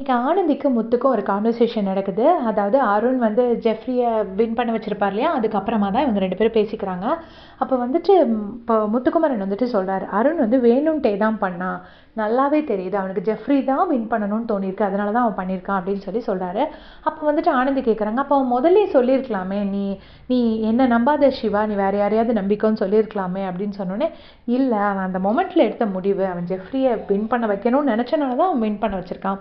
இங்கே ஆனந்திக்கு முத்துக்கும் ஒரு கான்வர்சேஷன் நடக்குது. அதாவது அருண் வந்து ஜெஃப்ரியை வின் பண்ண வச்சுருப்பார் இல்லையா? அதுக்கப்புறமா தான் இவங்க ரெண்டு பேரும் பேசிக்கிறாங்க. அப்போ வந்துட்டு இப்போ முத்துக்குமரன் வந்துட்டு சொல்கிறார் அருண் வந்து வேணும்ட்டே தான் பண்ணான் நல்லாவே தெரியுது. அவனுக்கு ஜெஃப்ரி தான் வின் பண்ணணும்னு தோணியிருக்கு. அதனால தான் அவன் பண்ணியிருக்கான் அப்படின்னு சொல்லி சொல்கிறாரு அப்போ வந்துட்டு ஆனந்தி கேட்குறாங்க அப்போ அவன் முதல்ல சொல்லியிருக்கலாமே. நீ நீ என்ன நம்பாத சிவா? நீ வேற யாரையாவது நம்பிக்கைன்னு சொல்லியிருக்கலாமே அப்படின்னு சொன்னோன்னே இல்லை அவன் அந்த மொமெண்ட்டில் எடுத்த முடிவு. அவன் ஜெஃப்ரியை வின் பண்ண வைக்கணும்னு நினச்சனால தான் அவன் வின் பண்ண வச்சுருக்கான்.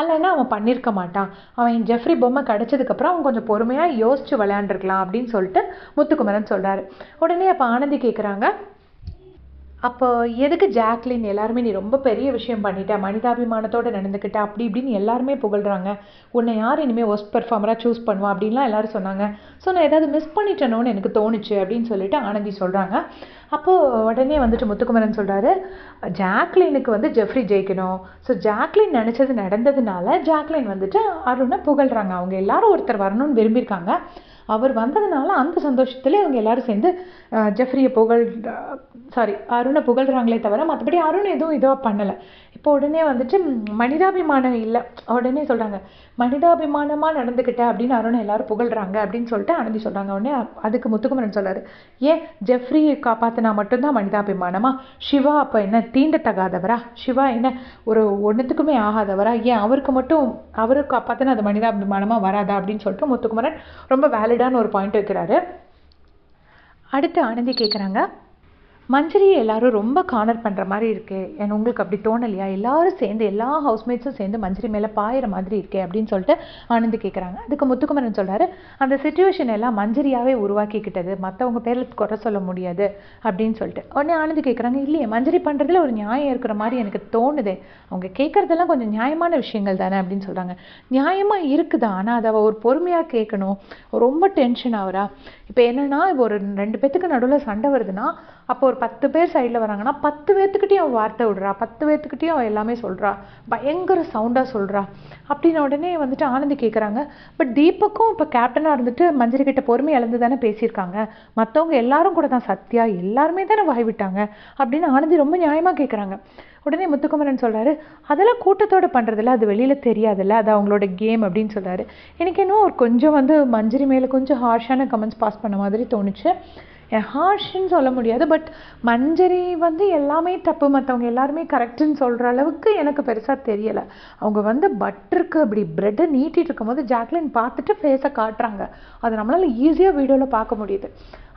அல்லைன்னா அவன் பண்ணியிருக்க மாட்டான். அவன் ஜெஃப்ரி பொம்மை கிடச்சதுக்கப்புறம் அவன் கொஞ்சம் பொறுமையாக யோசித்து விளையாண்டுருக்கலாம் அப்படின்னு சொல்லிட்டு முத்துக்குமரன் சொல்கிறாரு உடனே அப்போ ஆனந்தி கேட்குறாங்க அப்போ எதுக்கு ஜாக்லின்? எல்லாருமே நீ ரொம்ப பெரிய விஷயம் பண்ணிட்ட. மனிதாபிமானத்தோடு நடந்துக்கிட்ட அப்படி இப்படின்னு எல்லாருமே புகழ்கிறாங்க உன்னை யார் இனிமேல் ஒஸ்ட் பெர்ஃபார்மராக சூஸ் பண்ணுவா? அப்படின்லாம் எல்லாரும் சொன்னாங்க. ஸோ நான் ஏதாவது மிஸ் பண்ணிட்டேனோன்னு எனக்கு தோணுச்சு அப்படின்னு சொல்லிட்டு ஆனந்தி சொல்கிறாங்க அப்போது உடனே வந்துட்டு முத்துக்குமரன் சொல்கிறாரு ஜாக்லினுக்கு வந்து ஜெஃப்ரி ஜெயிக்கணும். ஸோ ஜாக்லின் நினச்சது நடந்ததுனால ஜாக்லின் வந்துட்டு அருணை புகழ்கிறாங்க அவங்க எல்லாரும் ஒருத்தர் வரணும்னு விரும்பியிருக்காங்க. அவர் வந்ததுனால அந்த சந்தோஷத்துல அவங்க எல்லாரும் சேர்ந்து ஜெஃப்ரியை புகழ் சாரி அருணை புகழ்கிறாங்களே தவிர மற்றபடி அருண் எதுவும் இதுவாக பண்ணலை. இப்போ உடனே வந்துட்டு மனிதாபிமானம் இல்லை. உடனே சொல்கிறாங்க மனிதாபிமானமாக நடந்துக்கிட்ட அப்படின்னு அருணை எல்லாரும் புகழ்கிறாங்க அப்படின்னு சொல்லிட்டு அனந்தி சொல்கிறாங்க உடனே அதுக்கு முத்துக்குமரன் சொல்கிறார் ஏன் ஜெஃப்ரியை காப்பாற்றினா மட்டும்தான் மனிதாபிமானமா? சிவா அப்போ என்ன தீண்டத்தகாதவரா? சிவா என்ன ஒரு ஒன்றுத்துக்குமே ஆகாதவரா? ஏன் அவருக்கு மட்டும் அவரை காப்பாற்றினா அது மனிதாபிமானமாக வராதா? அப்படின்னு சொல்லிட்டு முத்துக்குமரன் ரொம்ப வேலிடான ஒரு பாயிண்ட் வைக்கிறாரு. அடுத்து ஆனந்தி கேட்குறாங்க மஞ்சரியை எல்லாரும் ரொம்ப கார்னர் பண்ணுற மாதிரி இருக்கே. ஏன் உங்களுக்கு அப்படி தோணலையா? எல்லாரும் சேர்ந்து எல்லா ஹவுஸ்மேட்ஸும் சேர்ந்து மஞ்சரி மேலே பாயிற மாதிரி இருக்கே அப்படின்னு சொல்லிட்டு ஆனந்தி கேட்குறாங்க அதுக்கு முத்துக்குமரன் சொல்கிறாரு அந்த சுச்சுவேஷன் எல்லாம் மஞ்சரியாவே உருவாக்கிக்கிட்டது. மற்றவங்க பேரில் குறை சொல்ல முடியாது. அப்படின்னு சொல்லிட்டு. உடனே ஆனந்தி கேட்குறாங்க இல்லையே மஞ்சரி பண்ணுறதுல ஒரு நியாயம் இருக்கிற மாதிரி எனக்கு தோணுதே. அவங்க கேட்குறதெல்லாம் கொஞ்சம் நியாயமான விஷயங்கள் தானே? அப்படின்னு சொல்கிறாங்க நியாயமாக இருக்குதா? ஆனால் அதை அவ ஒரு பொறுமையாக கேட்கணும் ரொம்ப டென்ஷன் ஆகுறா இப்போ என்னென்னா இப்போ ஒரு ரெண்டு பேத்துக்கு நடுவில் சண்டை வருதுன்னா அப்போ ஒரு பத்து பேர் சைடில் வராங்கன்னா பத்து பேர்த்துக்கிட்டையும் அவள் வார்த்தை விடுறா. பத்து பேர்த்துக்கிட்டையும் அவள் எல்லாமே சொல்கிறா பயங்கர சவுண்டாக சொல்கிறா அப்படின்ன உடனே வந்துட்டு ஆனந்தி கேட்குறாங்க பட் தீபக்கும் இப்போ கேப்டனாக இருந்துட்டு மஞ்சரி கிட்ட பொறுமை இழந்து தானே பேசியிருக்காங்க. மற்றவங்க எல்லாரும் கூட தான் சத்யா எல்லாருமே தானே வாய் விட்டாங்க. அப்படின்னு ஆனந்தி ரொம்ப நியாயமாக கேட்குறாங்க உடனே முத்துக்குமரன் சொல்கிறாரு அதெல்லாம் கூட்டத்தோடு பண்ணுறதில்ல அது வெளியில் தெரியாதுல்ல. அது அவங்களோட கேம் அப்படின்னு சொல்கிறாரு எனக்கு இன்னும் ஒரு கொஞ்சம் வந்து மஞ்சரி மேலே கொஞ்சம் ஹார்ஷான கமெண்ட்ஸ் பாஸ் பண்ண மாதிரி தோணுச்சு. ஹார்ஷ்ன்னு சொல்ல முடியாது பட் மஞ்சரி வந்து எல்லாமே தப்பு. மற்றவங்க எல்லாருமே கரெக்டுன்னு சொல்கிற அளவுக்கு எனக்கு பெருசாக தெரியலை. அவங்க வந்து பட்டருக்கு அப்படி ப்ரெட்டை நீட்டிகிட்டு இருக்கும்போது ஜாக்லின் பார்த்துட்டு ஃபேஸை காட்டுறாங்க. அது நம்மளால் ஈஸியாக வீடியோவில் பார்க்க முடியுது.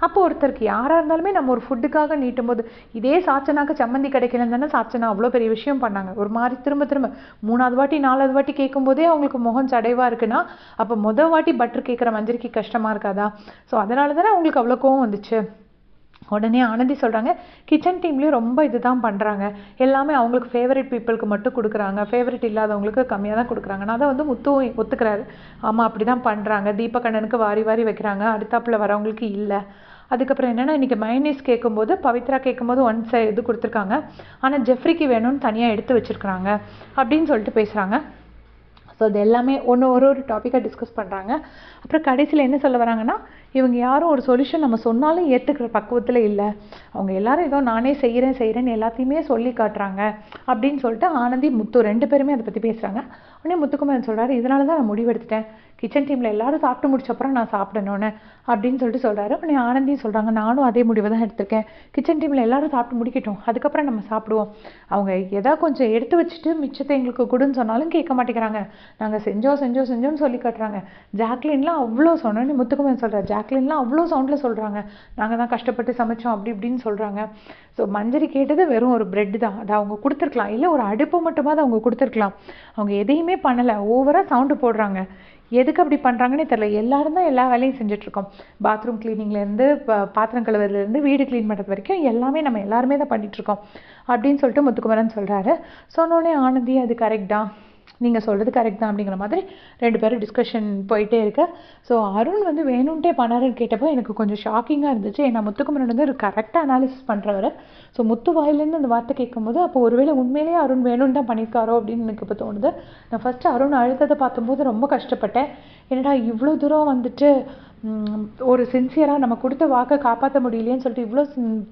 அப்போ ஒருத்தருக்கு யாராக இருந்தாலுமே நம்ம ஒரு ஃபுட்டுக்காக நீட்டும் போது இதே சாச்சனாக்கு சம்மந்தி கிடைக்கலன்னு தானே சாச்சனா அவ்வளோ பெரிய விஷயம் பண்ணாங்க. ஒரு மாதிரி திரும்ப திரும்ப மூணாவது வாட்டி நாலாவது வாட்டி கேட்கும்போதே அவங்களுக்கு முகம் சடைவாக இருக்குன்னா அப்போ மொதல் வாட்டி பட்டர் கேட்குற மஞ்சரிக்கு கஷ்டமாக இருக்காதா? ஸோ அதனால தானே அவங்களுக்கு அவ்வளோ கோவம் வந்துச்சு. உடனே ஆனந்தி சொல்கிறாங்க கிச்சன் டீம்லேயும் ரொம்ப இதுதான் பண்ணுறாங்க எல்லாமே அவங்களுக்கு ஃபேவரட் பீப்புளுக்கு மட்டும் கொடுக்குறாங்க. ஃபேவரட் இல்லாதவங்களுக்கு கம்மியாக தான் கொடுக்குறாங்க. நான் அதை வந்து முத்துவும் ஒத்துக்கிறாரு. ஆமாம் அப்படி தான் பண்ணுறாங்க தீபகண்ணனுக்கு வாரி வாரி வைக்கிறாங்க. அடுத்தாப்புல வரவங்களுக்கு இல்லை. அதுக்கப்புறம் என்னென்னா இன்றைக்கி மைனீஸ் கேட்கும்போது பவித்ரா கேட்கும்போது ஒன் சை இது கொடுத்துருக்காங்க. ஆனால் ஜெஃப்ரிக்கு வேணும்னு தனியாக எடுத்து வச்சுருக்குறாங்க அப்படின்னு சொல்லிட்டு பேசுகிறாங்க ஸோ அது எல்லாமே ஒன்று ஒரு ஒரு டாப்பிக்காக டிஸ்கஸ் பண்ணுறாங்க அப்புறம் கடைசியில் என்ன சொல்ல வராங்கன்னா இவங்க யாரும் ஒரு சொல்யூஷன் நம்ம சொன்னாலும் ஏற்றுக்கிற பக்குவத்தில் இல்லை. அவங்க எல்லாரும் ஏதோ நானே செய்கிறேன் செய்கிறேன்னு எல்லாத்தையுமே சொல்லி காட்டுறாங்க அப்படின்னு சொல்லிட்டு ஆனந்தி முத்து ரெண்டு பேருமே அதை பற்றி பேசுகிறாங்க உடனே முத்துக்குமரன் சொல்கிறாரு இதனால தான் நான் முடிவெடுத்துட்டேன். கிச்சன் டீமில் எல்லாரும் சாப்பிட்டு முடிச்சப்பறம் நான் சாப்பிடணும்னு அப்படின்னு சொல்லிட்டு சொல்கிறாரு உடனே ஆனந்தியும் சொல்கிறாங்க நானும் அதே முடிவை தான் எடுத்திருக்கேன். கிச்சன் டீமில் எல்லாரும் சாப்பிட்டு முடிக்கட்டும். அதுக்கப்புறம் நம்ம சாப்பிடுவோம். அவங்க எதா கொஞ்சம் எடுத்து வச்சுட்டு மிச்சத்தை எங்களுக்கு கொடுன்னு சொன்னாலும் கேட்க மாட்டேங்கிறாங்க. நாங்கள் செஞ்சோம் செஞ்சோம் செஞ்சோம்னு சொல்லி காட்டுறாங்க. ஜாக்லின்லாம் அவ்வளோ சொன்னோன்னு முத்துக்குமரன் சொல்கிறார் ஜாக்லின்லாம் அவ்வளோ சவுண்டில் சொல்கிறாங்க நாங்கள் தான் கஷ்டப்பட்டு சமைச்சோம் அப்படி இப்படின்னு சொல்கிறாங்க ஸோ மஞ்சரி கேட்டது வெறும் ஒரு பிரெட் தான். அதை அவங்க கொடுத்துருக்கலாம். இல்லை ஒரு அடுப்பு மட்டுமாவது அவங்க கொடுத்துருக்கலாம். அவங்க எதையுமே பண்ணலை. ஓவராக சவுண்டு போடுறாங்க. எதுக்கு அப்படி பண்ணுறாங்கன்னே தெரில எல்லாரும் தான் எல்லா வேலையும் செஞ்சுட்ருக்கோம். பாத்ரூம் க்ளீனிங்லேருந்து பாத்திரம் கழுவுறதுலேருந்து வீடு க்ளீன் பண்ணுறது வரைக்கும் எல்லாமே நம்ம எல்லாருமே தான் பண்ணிகிட்ருக்கோம் அப்படின்னு சொல்லிட்டு முத்துக்குமரன் சொல்கிறாரு சொன்னோடனே ஆனந்தி அது கரெக்ட் தான். நீங்கள் சொல்கிறது கரெக்ட் தான் அப்படிங்கிற மாதிரி ரெண்டு பேரும் டிஸ்கஷன் போயிட்டே இருக்கு. ஸோ அருண் வந்து வேணும்ட்டே பண்ணாருன்னு கேட்டப்போ எனக்கு கொஞ்சம் ஷாக்கிங்காக இருந்துச்சு. ஏன்னா முத்துக்குமரன் வந்து ஒரு கரெக்டாக அனாலிசிஸ் பண்ணுறவர் ஸோ முத்து வாயிலேருந்து அந்த வார்த்தை கேட்கும்போது அப்போ ஒருவேளை உண்மையிலேயே அருண் வேணும்னு தான் பண்ணியிருக்காரோ அப்படின்னு எனக்கு இப்போ தோணுது. நான் ஃபஸ்ட்டு அருண் அழுத்தத்தை பார்த்தும்போது ரொம்ப கஷ்டப்பட்டேன். என்னடா இவ்வளோ தூரம் வந்துட்டு ஒரு சின்சியராக நம்ம கொடுத்த வாக்கை காப்பாற்ற முடியலையேன்னு சொல்லிட்டு இவ்வளோ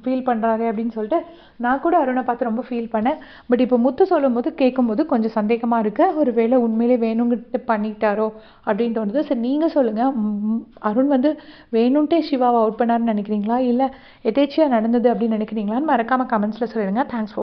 ஃபீல் பண்ணுறாரு அப்படின்னு சொல்லிட்டு நான் கூட அருணை பார்த்து ரொம்ப ஃபீல் பண்ணேன். பட் இப்போ முத்து சொல்லும்போது கேட்கும்போது கொஞ்சம் சந்தேகமாக இருக்கு. ஒரு வேலை உண்மையிலே வேணுங்கிட்டு பண்ணிட்டாரோ அப்படின்னு தோணுது. சரி நீங்கள் சொல்லுங்கள் அருண் வந்து வேணும்ட்டே சிவாவை அவுட் பண்ணாருன்னு நினைக்கிறீங்களா? இல்லை எதேச்சியாக நடந்தது அப்படின்னு நினைக்கிறீங்களான்னு மறக்காமல் கமெண்ட்ஸில் சொல்லிடுங்க. தேங்க்ஸ்